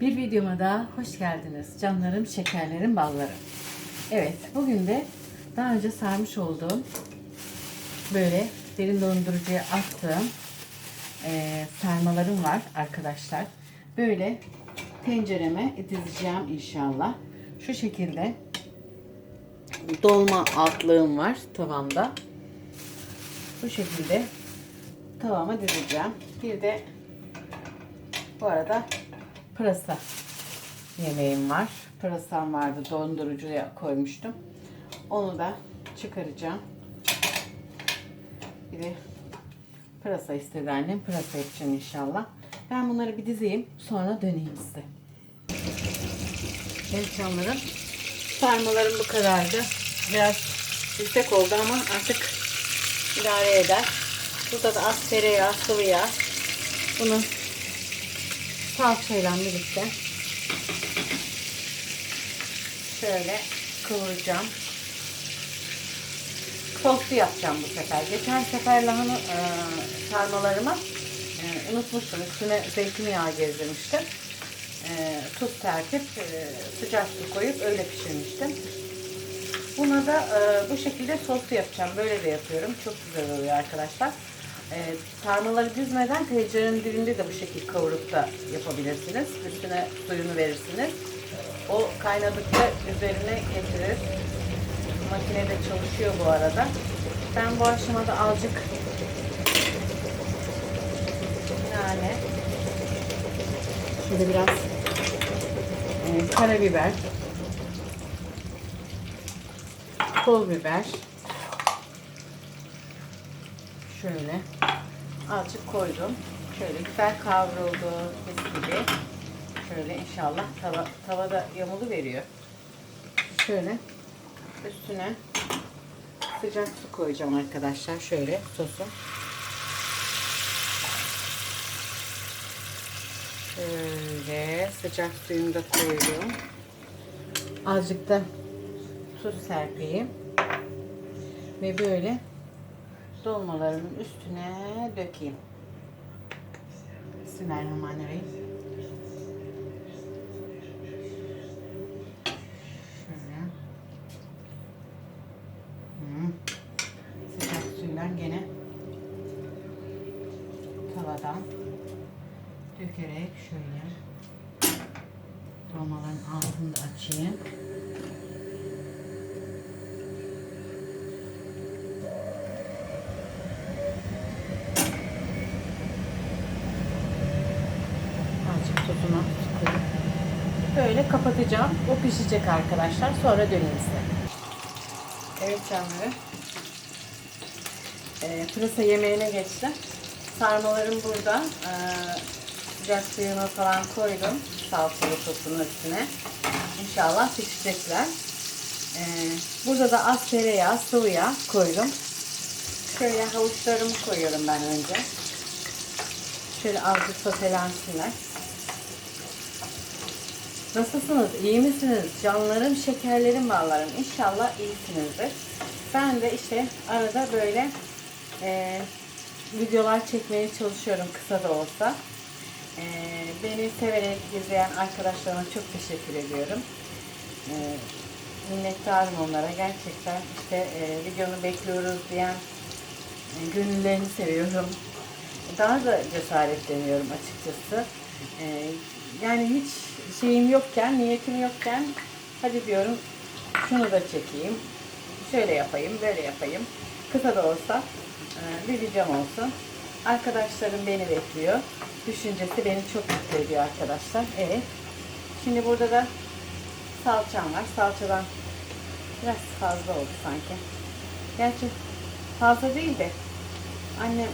Bir videoma daha hoş geldiniz. Canlarım, şekerlerim, ballarım. Evet, bugün de daha önce sarmış olduğum böyle derin dondurucuya attığım eee, sarmalarım var arkadaşlar. Böyle tencereme dizeceğim inşallah. Şu şekilde dolma altlığım var tavamda. Bu şekilde tavama dizeceğim. Bir de bu arada pırasa yemeğim var. Pırasam vardı dondurucuya koymuştum. Onu da çıkaracağım. Bir de pırasa istedi annem. Pırasa yapacağım inşallah. Ben bunları bir dizeyim. Sonra döneyim size. Evet canlarım. Sarmalarım bu kadardı. Biraz yüksek oldu ama artık idare eder. Burada da az tereyağı, sıvı yağ. Bunu salçayla birlikte şöyle kıvıracağım. Soslu yapacağım bu sefer. Geçen sefer lahana e, sarmalarımı e, unutmuştum. Üstüne zeytinyağı gezdirmiştim. E, tuz terkip e, sıcak su koyup öyle pişirmiştim. Buna da e, bu şekilde soslu yapacağım. Böyle de yapıyorum. Çok güzel oluyor arkadaşlar. E, sarmaları düzmeden tencerenin dibinde de bu şekilde kavurup da yapabilirsiniz. Üstüne suyunu verirsiniz. O kaynadıkça üzerine getirir. Makinede çalışıyor bu arada. Ben bu aşamada azıcık nane şöyle biraz e, karabiber pul biber şöyle azıcık koydum. Şöyle güzel kavruldu mis gibi. Şöyle inşallah tava, tavada yamulu veriyor. Şöyle üstüne sıcak su koyacağım arkadaşlar. Şöyle sosu. Şöyle sıcak suyunu da koyuyorum. Azıcık da tuz serpeyim. Ve böyle dolmalarımın üstüne dökeyim. Bismillahirrahmanirrahim. Şöyle. Hı. Sıcak suyla gene tavadan dökerek şöyle dolmaların altını açayım. Tuzunu sıkıyorum. Böyle kapatacağım. O pişecek arkadaşlar. Sonra döneyim size. Evet canları. Ee, pırasa yemeğine geçtim. Sarmalarım burada. Ee, sıcak suyunu falan koydum. Salçalı sosunun üstüne. İnşallah pişecekler. Ee, burada da az tereyağı, sıvı yağ koydum. Şöyle havuçlarımı koyuyorum ben önce. Şöyle azıcık sotelensinler. Nasılsınız? İyi misiniz? Canlarım, şekerlerim, ballarım. İnşallah iyisinizdir. Ben de işte arada böyle e, videolar çekmeye çalışıyorum kısa da olsa. E, beni severek izleyen arkadaşlarıma çok teşekkür ediyorum. E, minnettarım onlara. Gerçekten işte e, videonu bekliyoruz diyen e, gönüllerini seviyorum. Daha da cesaretleniyorum açıkçası. E, yani hiç şeyim yokken, niyetim yokken hadi diyorum şunu da çekeyim. Şöyle yapayım, böyle yapayım. Kısa da olsa e, bir videom olsun. Arkadaşlarım beni bekliyor. Düşüncesi beni çok mutlu ediyor arkadaşlar. Evet. Şimdi burada da salçam var. Salçadan biraz fazla oldu sanki. Gerçi fazla değil de annem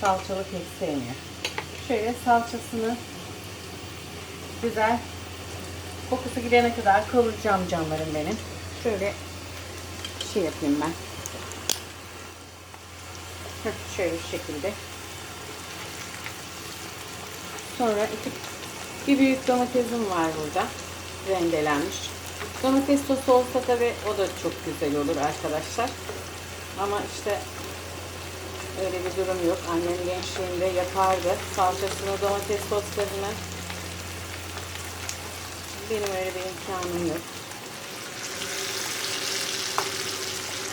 salçalı pek sevmiyor. Şöyle salçasını güzel kokusu gidene kadar kavuracağım canlarım benim. Şöyle şey yapayım ben. Heh, şöyle şu şekilde. Sonra iki, bir büyük domatesim var burada. Rendelenmiş. Domates sosu olsa tabi o da çok güzel olur arkadaşlar. Ama işte öyle bir durum yok. Annem gençliğinde yapardı. Salçasını, domates soslarını benim öyle bir imkanım yok.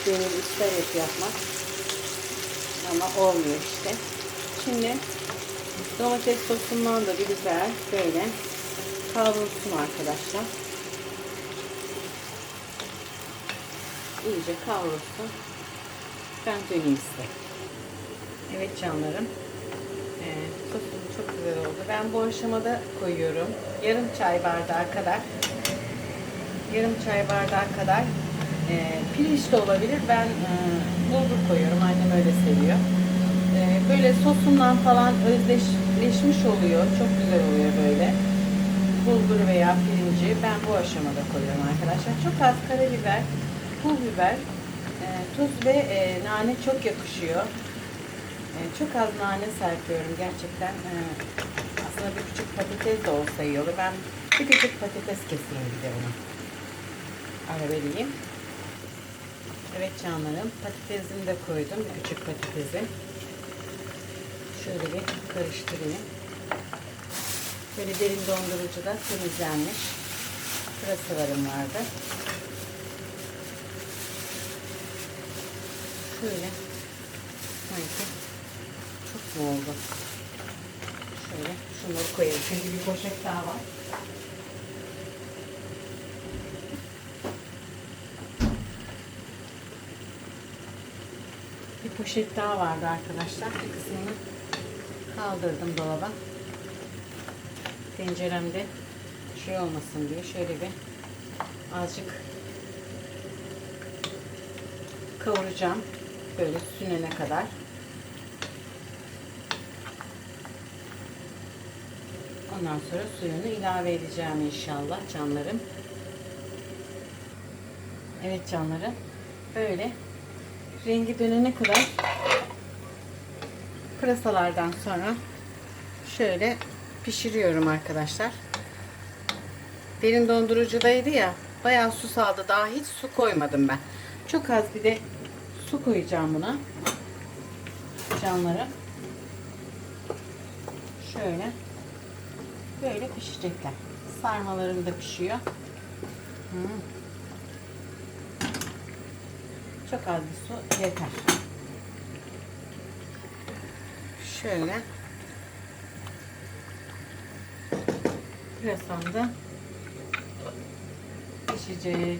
Benim ister et yapmak. Ama olmuyor işte. Şimdi domates sosundan da bir güzel böyle kavrulsun arkadaşlar. İyice kavrulsun. Ben döneyim size. Evet canlarım. Ee, sosum çok güzel oldu. Ben bu aşamada koyuyorum. Yarım çay bardağı kadar yarım çay bardağı kadar e, pirinç de olabilir. Ben e, bulgur koyuyorum. Annem öyle seviyor. E, böyle sosundan falan özdeşleşmiş oluyor. Çok güzel oluyor böyle. Bulgur veya pirinci ben bu aşamada koyuyorum arkadaşlar. Çok az karabiber, pul biber, e, tuz ve e, nane çok yakışıyor. E, çok az nane serpiyorum gerçekten. E, aslında bir küçük patates de olsa iyi olur. Ben bir küçük patates keseyim bir de ona. Ara vereyim. Evet canlarım patatesimi de koydum. Küçük patatesi. Şöyle bir karıştırayım. Böyle derin dondurucuda temizlenmiş pırasalarım vardı. Şöyle sanki mu oldu? Şöyle şunları koyalım. Çünkü bir poşet daha var. Bir poşet daha vardı arkadaşlar. Bir kısmını kaldırdım dolaba. Tenceremde şey olmasın diye şöyle bir azıcık kavuracağım. Böyle sünene kadar. Ondan sonra suyunu ilave edeceğim inşallah canlarım. Evet canlarım. Böyle rengi dönene kadar pırasalardan sonra şöyle pişiriyorum arkadaşlar. Derin dondurucudaydı ya bayağı su saldı. Daha hiç su koymadım ben. Çok az bir de su koyacağım buna. Canlarım. Şöyle. Böyle pişecekler. Sarmalarım da pişiyor. Hmm. Çok az bir su yeter. Şöyle. Pırasam da pişecek.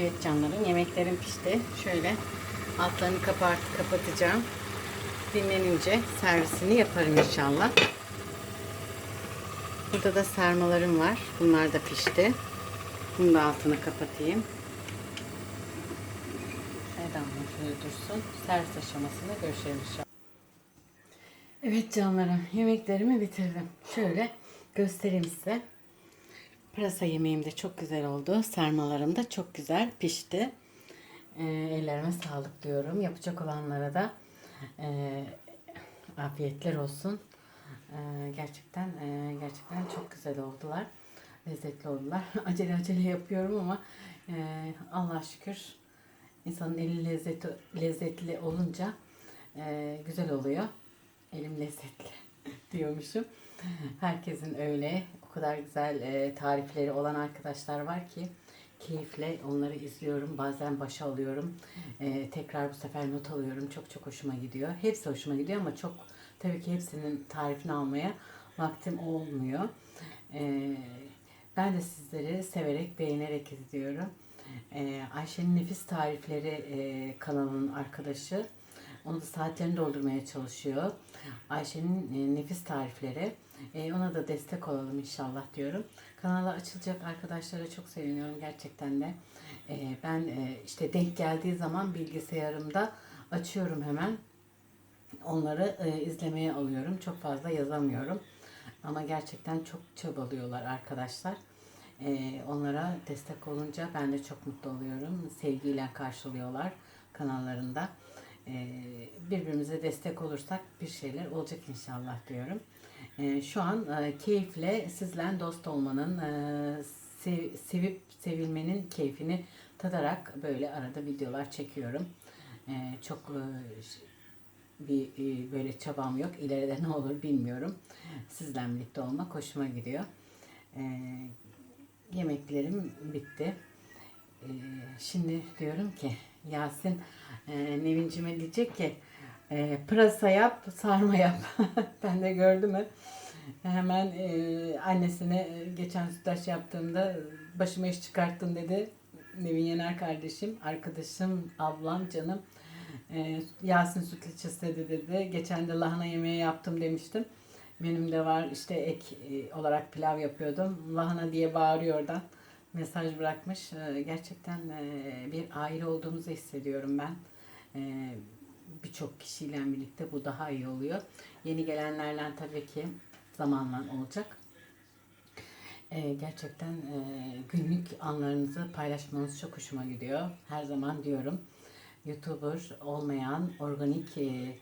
Evet canlarım yemeklerim pişti. Şöyle altlarını kapart kapatacağım. Dinlenince servisini yaparım inşallah. Burada da sarmalarım var. Bunlar da pişti. Bunu da altını kapatayım. Neden şöyle dursun. Servis aşamasında görüşelim inşallah. Evet canlarım yemeklerimi bitirdim. Şöyle göstereyim size. Pırasa yemeğim de çok güzel oldu. Sarmalarım da çok güzel pişti. E, ellerime sağlık diyorum. Yapacak olanlara da e, afiyetler olsun. E, gerçekten e, gerçekten çok güzel oldular. Lezzetli oldular. acele acele yapıyorum ama e, Allah şükür insanın eli lezzeti, lezzetli olunca e, güzel oluyor. Elim lezzetli diyormuşum. Herkesin öyle o kadar güzel e, tarifleri olan arkadaşlar var ki keyifle onları izliyorum. Bazen başa alıyorum. E, tekrar bu sefer not alıyorum. Çok çok hoşuma gidiyor. Hepsi hoşuma gidiyor ama çok tabii ki hepsinin tarifini almaya vaktim olmuyor. E, ben de sizleri severek, beğenerek izliyorum. E, Ayşe'nin Nefis Tarifleri e, kanalının arkadaşı. Onu da saatlerini doldurmaya çalışıyor. Ayşe'nin e, nefis tarifleri. E, ona da destek olalım inşallah diyorum. Kanala açılacak arkadaşlara çok seviniyorum gerçekten de. E, ben e, işte denk geldiği zaman bilgisayarımda açıyorum hemen. Onları e, izlemeye alıyorum. Çok fazla yazamıyorum. Ama gerçekten çok çabalıyorlar arkadaşlar. E, onlara destek olunca ben de çok mutlu oluyorum. Sevgiyle karşılıyorlar kanallarında. Birbirimize destek olursak bir şeyler olacak inşallah diyorum. E, şu an e, keyifle sizle dost olmanın, e, sev, sevip sevilmenin keyfini tadarak böyle arada videolar çekiyorum. E, çok e, bir böyle çabam yok. İleride ne olur bilmiyorum. Sizle birlikte olmak hoşuma gidiyor. Ee, yemeklerim bitti. Ee, şimdi diyorum ki Yasin e, Nevincime diyecek ki e, pırasa yap, sarma yap. ben de gördüm mü? Hemen e, annesine e, geçen sütlaç yaptığımda başıma iş çıkarttın dedi. Nevin Yener kardeşim, arkadaşım, ablam, canım. E, Yasin sütlaç istedi dedi. Geçen de lahana yemeği yaptım demiştim. Benim de var işte ek e, olarak pilav yapıyordum. Lahana diye bağırıyor oradan. Mesaj bırakmış. E, gerçekten e, bir aile olduğumuzu hissediyorum ben. E, Birçok kişiyle birlikte bu daha iyi oluyor. Yeni gelenlerle tabii ki zamanla olacak. E, gerçekten e, günlük anlarınızı paylaşmanız çok hoşuma gidiyor. Her zaman diyorum. YouTuber olmayan organik e,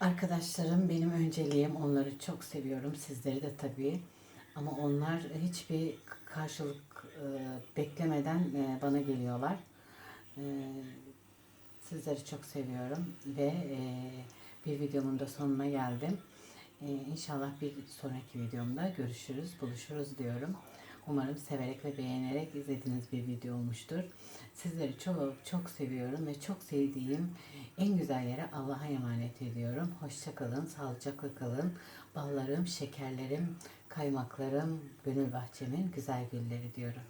Arkadaşlarım benim önceliğim. Onları çok seviyorum. Sizleri de tabii. Ama onlar hiçbir karşılık e, beklemeden e, bana geliyorlar. E, sizleri çok seviyorum ve e, bir videomun da sonuna geldim. E, inşallah bir sonraki videomda görüşürüz, buluşuruz diyorum. Umarım severek ve beğenerek izlediğiniz bir video olmuştur. Sizleri çok çok seviyorum ve çok sevdiğim en güzel yere Allah'a emanet ediyorum. Hoşça kalın, sağlıcakla kalın. Ballarım, şekerlerim, kaymaklarım, gönül bahçemin güzel gülleri diyorum.